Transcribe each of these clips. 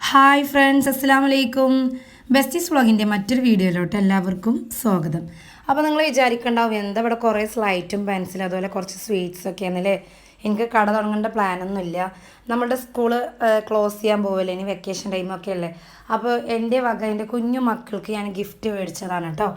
Hi friends അസ്സാം വലൈക്കും besties വ്ളോഗിന്റെ മറ്റൊരു വീഡിയോയിലോട്ട് എല്ലാവർക്കും സ്വാഗതം. അപ്പോൾ നിങ്ങൾ വിചാരിക്കണ്ടാവും എന്താ ഇവിടെ കുറേ സ്ലൈറ്റും പെൻസിലും അതുപോലെ കുറച്ച് സ്വീറ്റ്സ് ഒക്കെ ആണല്ലേ എനിക്ക് കട തുടങ്ങേണ്ട പ്ലാനൊന്നുമില്ല നമ്മുടെ സ്കൂൾ ക്ലോസ് ചെയ്യാൻ പോവില്ലേ? ഇനി വെക്കേഷൻ ടൈമൊക്കെ അല്ലേ? അപ്പോൾ എന്റെ വക എന്റെ കുഞ്ഞു മക്കൾക്ക് ഞാൻ ഗിഫ്റ്റ് മേടിച്ചതാണ് കേട്ടോ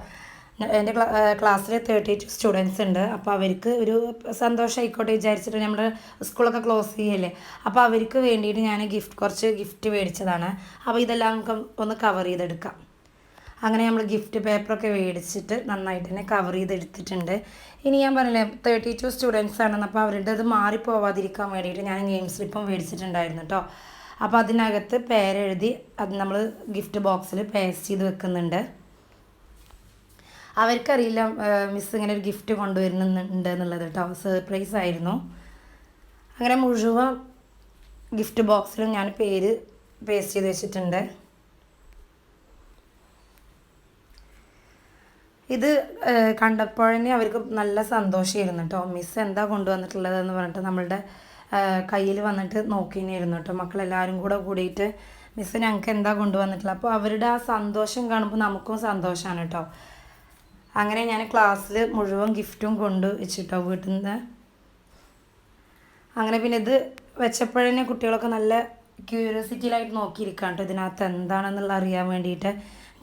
എന്റെ ക്ലാസ്സിൽ തേർട്ടി ടു സ്റ്റുഡൻസ് ഉണ്ട്. അപ്പോൾ അവർക്ക് ഒരു സന്തോഷമായിക്കോട്ടെ വിചാരിച്ചിട്ട് നമ്മൾ സ്കൂളൊക്കെ ക്ലോസ് ചെയ്യല്ലേ? അപ്പോൾ അവർക്ക് വേണ്ടിയിട്ട് ഞാൻ ഗിഫ്റ്റ് കുറച്ച് ഗിഫ്റ്റ് മേടിച്ചതാണ്. അപ്പോൾ ഇതെല്ലാം നമുക്ക് ഒന്ന് കവർ ചെയ്തെടുക്കാം. അങ്ങനെ നമ്മൾ ഗിഫ്റ്റ് പേപ്പറൊക്കെ മേടിച്ചിട്ട് നന്നായിട്ട് തന്നെ കവർ ചെയ്തെടുത്തിട്ടുണ്ട്. ഇനി ഞാൻ പറഞ്ഞില്ലേ തേർട്ടി ടു സ്റ്റുഡൻസ് ആണെന്ന്. അപ്പോൾ അവരുടെ അത് മാറിപ്പോവാതിരിക്കാൻ വേണ്ടിയിട്ട് ഞാൻ ഗെയിം സ്ലിപ്പും മേടിച്ചിട്ടുണ്ടായിരുന്നു കേട്ടോ അപ്പോൾ അതിനകത്ത് പേരെഴുതി അത് നമ്മൾ ഗിഫ്റ്റ് ബോക്സിൽ പേസ്റ്റ് ചെയ്ത് വെക്കുന്നുണ്ട്. അവർക്കറിയില്ല മിസ് ഇങ്ങനെ ഒരു ഗിഫ്റ്റ് കൊണ്ടുവരുന്നുണ്ട് എന്നുള്ളത് കേട്ടോ. സർപ്രൈസ് ആയിരുന്നു. അങ്ങനെ മുഴുവൻ ഗിഫ്റ്റ് ബോക്സിലും ഞാൻ പേര് പേസ്റ്റ് ചെയ്ത് വെച്ചിട്ടുണ്ട്. ഇത് കണ്ടപ്പോൾ തന്നെ അവർക്ക് നല്ല സന്തോഷമായിരുന്നു കേട്ടോ. മിസ് എന്താ കൊണ്ടുവന്നിട്ടുള്ളതെന്ന് പറഞ്ഞിട്ട് നമ്മളുടെ കയ്യിൽ വന്നിട്ട് നോക്കിയിരുന്നു കേട്ടോ. മക്കളെല്ലാവരും കൂടെ കൂടിയിട്ട് മിസ് ഞങ്ങൾക്ക് എന്താ കൊണ്ടുവന്നിട്ടുള്ളത്? അപ്പോൾ അവരുടെ ആ സന്തോഷം കാണുമ്പോൾ നമുക്കും സന്തോഷമാണ് കേട്ടോ. അങ്ങനെ ഞാൻ ക്ലാസ്സിൽ മുഴുവൻ ഗിഫ്റ്റും കൊണ്ട് വെച്ചിട്ടോ വീട്ടിൽ നിന്ന് അങ്ങനെ പിന്നെ ഇത് വെച്ചപ്പോഴന്നെ കുട്ടികളൊക്കെ നല്ല ക്യൂരിയോസിറ്റിയിലായിട്ട് നോക്കിയിരിക്കാം കേട്ടോ ഇതിനകത്ത് എന്താണെന്നുള്ള അറിയാൻ വേണ്ടിയിട്ട്.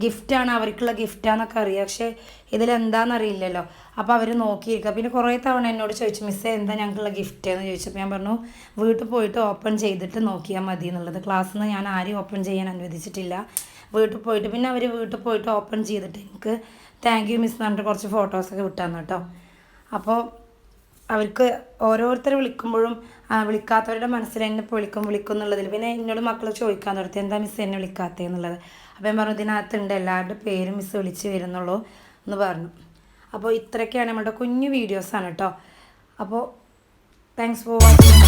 ഗിഫ്റ്റാണ് അവർക്കുള്ള ഗിഫ്റ്റാന്നൊക്കെ അറിയാം. പക്ഷേ ഇതിലെന്താണെന്ന് അറിയില്ലല്ലോ അപ്പോൾ അവർ നോക്കിയിരിക്കുക പിന്നെ കുറേ തവണ എന്നോട് ചോദിച്ചു മിസ്സേ എന്താ ഞങ്ങൾക്കുള്ള ഗിഫ്റ്റ് എന്ന് ചോദിച്ചപ്പോൾ ഞാൻ പറഞ്ഞു വീട്ടിൽ പോയിട്ട് ഓപ്പൺ ചെയ്തിട്ട് നോക്കിയാൽ മതി എന്നുള്ളത് ക്ലാസ്സിൽ നിന്ന് ഞാൻ ആരും ഓപ്പൺ ചെയ്യാൻ അനുവദിച്ചിട്ടില്ല. വീട്ടിൽ പോയിട്ട് പിന്നെ അവർ വീട്ടിൽ പോയിട്ട് ഓപ്പൺ ചെയ്തിട്ട് എനിക്ക് താങ്ക് യു മിസ് എന്ന് പറഞ്ഞിട്ട് കുറച്ച് ഫോട്ടോസൊക്കെ വിട്ടാന്ന് കേട്ടോ. അപ്പോൾ അവർക്ക് ഓരോരുത്തർ വിളിക്കുമ്പോഴും വിളിക്കാത്തവരുടെ മനസ്സിൽ എന്നെ വിളിക്കും വിളിക്കും എന്നുള്ളതിൽ പിന്നെ എന്നോട് മക്കൾ ചോദിക്കാൻ തുടങ്ങി എന്താ മിസ് എന്നെ വിളിക്കാത്തേ? എന്നുള്ളത്. അപ്പോൾ ഞാൻ പറഞ്ഞു ഇതിനകത്തുണ്ട് എല്ലാവരുടെ പേരും മിസ് വിളിച്ച് വരുന്നുള്ളൂ എന്ന് പറഞ്ഞു. അപ്പോൾ ഇത്രയൊക്കെയാണ് നമ്മുടെ കുഞ്ഞു വീഡിയോസാണ് കേട്ടോ. അപ്പോൾ താങ്ക്സ് ഫോർ വാച്ചിങ്